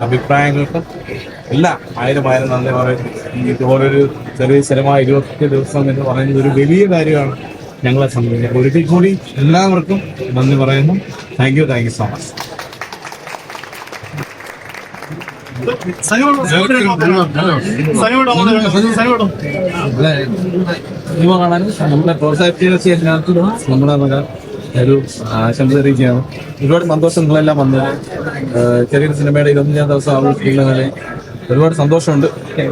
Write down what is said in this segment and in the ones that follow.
അഭിപ്രായങ്ങൾക്കും എല്ലാം ആയിരം ആയിരം നന്ദി പറയുന്നു ഇതുപോലൊരു ചെറിയ സ്ഥലമായ ഇരുപത്തി ദിവസം എന്ന് പറയുന്നത് ഒരു വലിയ കാര്യമാണ് ഞങ്ങളെ സംബന്ധിച്ച്. ഒരിക്കൽ കൂടി എല്ലാവർക്കും നന്ദി പറയുന്നു. Thank you thank you so much cinema കാണാനും നമ്മളെ പ്രോത്സാഹിപ്പിക്കുന്ന നമ്മുടെ വക ഒരു ആശംസ അറിയിക്കുകയാണ്. ഒരുപാട് സന്തോഷം നിങ്ങളെല്ലാം വന്നത് ചെറിയൊരു സിനിമയുടെ ഇരുപത്തഞ്ചാം ദിവസം ആഘോഷിക്കുന്നതിൽ ഒരുപാട് സന്തോഷമുണ്ട്.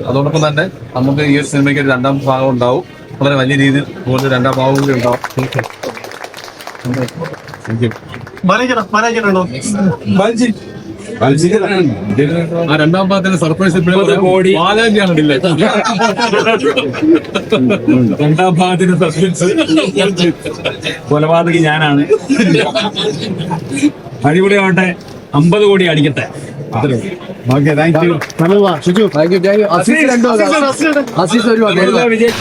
അതോടൊപ്പം തന്നെ നമുക്ക് ഈ ഒരു സിനിമയ്ക്ക് ഒരു രണ്ടാം ഭാഗം ഉണ്ടാവും. വളരെ വലിയ രീതിയിൽ അതുപോലെ രണ്ടാം ഭാഗം കൂടി ഉണ്ടാവും. Thank you Balji. ബാൽജി. ആ രണ്ടാം ഭാഗത്തിന് സർപ്രൈസ് ബാലാജിയാണ് ഡില്ലേ രണ്ടാം ഭാഗത്തിന്റെ സസ്പെൻസ് കൊലപാതകി ഞാനാണ്. അടിപൊളിയാവട്ടെ അമ്പത് കോടി അടിക്കട്ടെ. ഓക്കെ താങ്ക് യു എല്ലാ വിജയ്.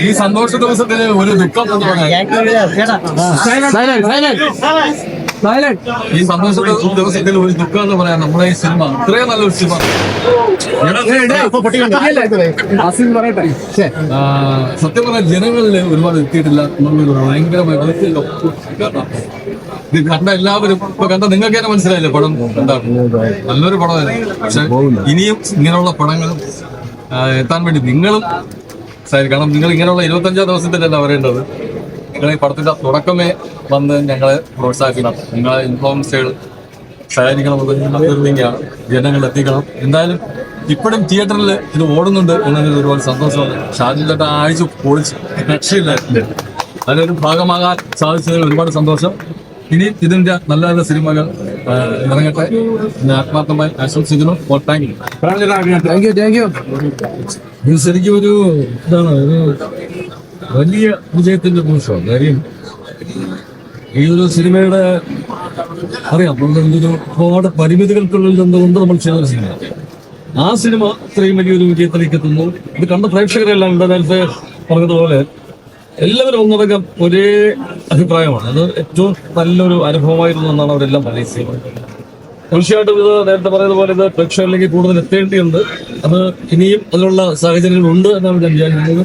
ഈ സന്തോഷ ദിവസത്തിന് ഒരു ദുഃഖം എന്ന് ഈ സന്തോഷ ദിവസത്തിൽ ഒരു ദുഃഖം എന്ന് പറയാം നമ്മളെ ഈ സിനിമ ഇത്രയും നല്ലൊരു സിനിമ. സത്യം പറഞ്ഞാൽ ജനങ്ങളിൽ ഒരുപാട് എത്തിയിട്ടില്ല. നമ്മൾ ഭയങ്കരമായി വളർത്തിയിട്ടുണ്ട് കാരണം കണ്ട എല്ലാവരും ഇപ്പൊ കണ്ട നിങ്ങൾക്ക് തന്നെ മനസ്സിലായില്ലേ പടം? എന്താ? നല്ലൊരു പടമായിരുന്നു. പക്ഷെ ഇനിയും ഇങ്ങനെയുള്ള പടങ്ങൾ എത്താൻ വേണ്ടി നിങ്ങളും സഹായിക്കണം. കാരണം നിങ്ങൾ ഇങ്ങനെയുള്ള ഇരുപത്തഞ്ചാം ദിവസത്തിലല്ല വരേണ്ടത് നിങ്ങൾ ഈ പടത്തിന്റെ തുടക്കമേ വന്ന് ഞങ്ങളെ പ്രോത്സാഹിക്കണം നിങ്ങളെ ഇൻഫ്ലുവൻസുകൾ അഭ്യർത്ഥിക്കുകയാണ്. ജനങ്ങൾ എത്തിക്കണം. എന്തായാലും ഇപ്പോഴും തിയേറ്ററിൽ ഇത് ഓടുന്നുണ്ട് എന്നതിൽ ഒരുപാട് സന്തോഷമാണ് ഷാജിന്റെ ആഴ്ച പൊളിച്ച് രക്ഷയില്ലായിരുന്നു. അതിനൊരു ഭാഗമാകാൻ സാധിച്ചതിൽ ഒരുപാട് സന്തോഷം. ഇനി ഇതിന്റെ നല്ല നല്ല സിനിമകൾ ഇറങ്ങട്ടെ ഞാൻ ആത്മാർത്ഥമായി ആശംസിക്കുന്നു. താങ്ക് യു ഇത് ശരിക്കും ഒരു ഇതാണ് ഒരു വലിയ വിജയത്തിന്റെ പുരുഷമാണ് കാര്യം ഈ ഒരു സിനിമയുടെ അറിയാം നമ്മൾ എന്തൊരു ഒരുപാട് പരിമിതികൾക്കുള്ളിൽ നിന്നുകൊണ്ട് നമ്മൾ ചെയ്ത ഒരു സിനിമ ആ സിനിമ ഇത്രയും വലിയൊരു വിജയത്തിലേക്ക് എത്തുന്നു. ഇത് കണ്ട പ്രേക്ഷകരെല്ലാം ഇവിടെ നേരത്തെ പറഞ്ഞതുപോലെ എല്ലാവരും ഒന്നടങ്കം ഒരേ അഭിപ്രായമാണ്. അത് ഏറ്റവും നല്ലൊരു അനുഭവമായിരുന്നു എന്നാണ് അവരെല്ലാം പറയുന്നത് തീർച്ചയായിട്ടും ഇത് നേരത്തെ പറയുന്ന പോലെ ഇത് പ്രേക്ഷകരിലേക്ക് കൂടുതൽ എത്തേണ്ടിയുണ്ട്. അത് ഇനിയും അതിനുള്ള സാഹചര്യങ്ങളുണ്ട് എന്നാണ് ഞാൻ വിചാരിക്കുന്നത്.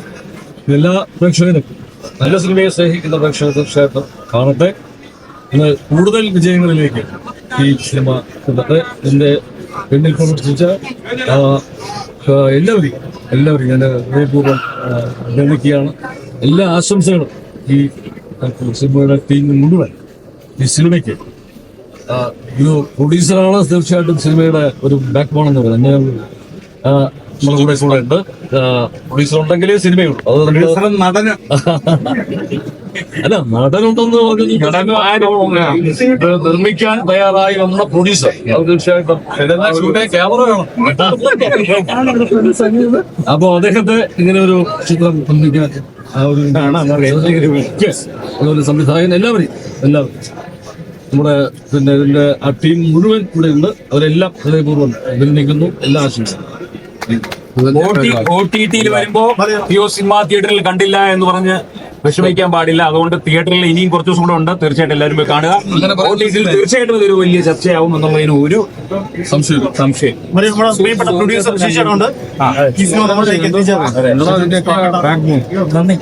എല്ലാ പ്രേക്ഷകരും നല്ല സിനിമയെ സ്നേഹിക്കുന്ന പ്രേക്ഷകർ തീർച്ചയായിട്ടും കാണട്ടെ. ഇന്ന് കൂടുതൽ വിജയങ്ങളിലേക്ക് ഈ സിനിമ എത്തട്ടെ എന്റെ പിന്നിൽ പ്രവർത്തിച്ച എല്ലാവരെയും എല്ലാവരെയും എല്ലാവരും ഞാൻ ഹൃദയപൂർവം ഗണിക്കുകയാണ് എല്ലാ ആശംസകളും ഈ സിനിമയുടെ ടീം മുഴുവൻ. ഈ സിനിമയ്ക്ക്. ഒരു പ്രൊഡ്യൂസറാണ് തീർച്ചയായിട്ടും സിനിമയുടെ ഒരു ബാക്ക് ബോൺ എന്ന് പറയുന്നത്. ഞാൻ നമ്മുടെ കൂടെ കൂടെ ഉണ്ട്. പ്രൊഡ്യൂസർ ഉണ്ടെങ്കിലേ സിനിമയുള്ളൂ. അത് നടന്. അല്ല നടനുണ്ടെന്ന് പറഞ്ഞത് നിർമ്മിക്കാൻ തയ്യാറായി വന്ന പ്രൊഡ്യൂസർ അത് തീർച്ചയായിട്ടും ക്യാമറ വേണം. അപ്പൊ അദ്ദേഹത്തെ ഇങ്ങനെ ഒരു ചിത്രം നിർമ്മിക്കാൻ ആ ഒരു Yes. അതുപോലെ സംവിധായകൻ എല്ലാവരെയും എല്ലാവരും നമ്മുടെ പിന്നെ ഇതിന്റെ ആ ടീം മുഴുവൻ ഇവിടെ ഉണ്ട്. അവരെല്ലാം ഹൃദയപൂർവം അഭിനന്ദിക്കുന്നു. എല്ലാ ആശംസകളും. ഒ ടി ടിയിൽ വരുമ്പോ സിനിമ തിയേറ്ററിൽ കണ്ടില്ല എന്ന് പറഞ്ഞ് വിഷമിക്കാൻ പാടില്ല. അതുകൊണ്ട് തിയേറ്ററിൽ ഇനിയും കുറച്ച് ദിവസം കൂടെ ഉണ്ട്. തീർച്ചയായിട്ടും എല്ലാവരും പോയി കാണുക. തീർച്ചയായിട്ടും ഇതൊരു വലിയ ചർച്ചയാവും എന്നുള്ളതിന് ഒരു സംശയം. സംശയം പ്രൊഡ്യൂസർ നന്ദി.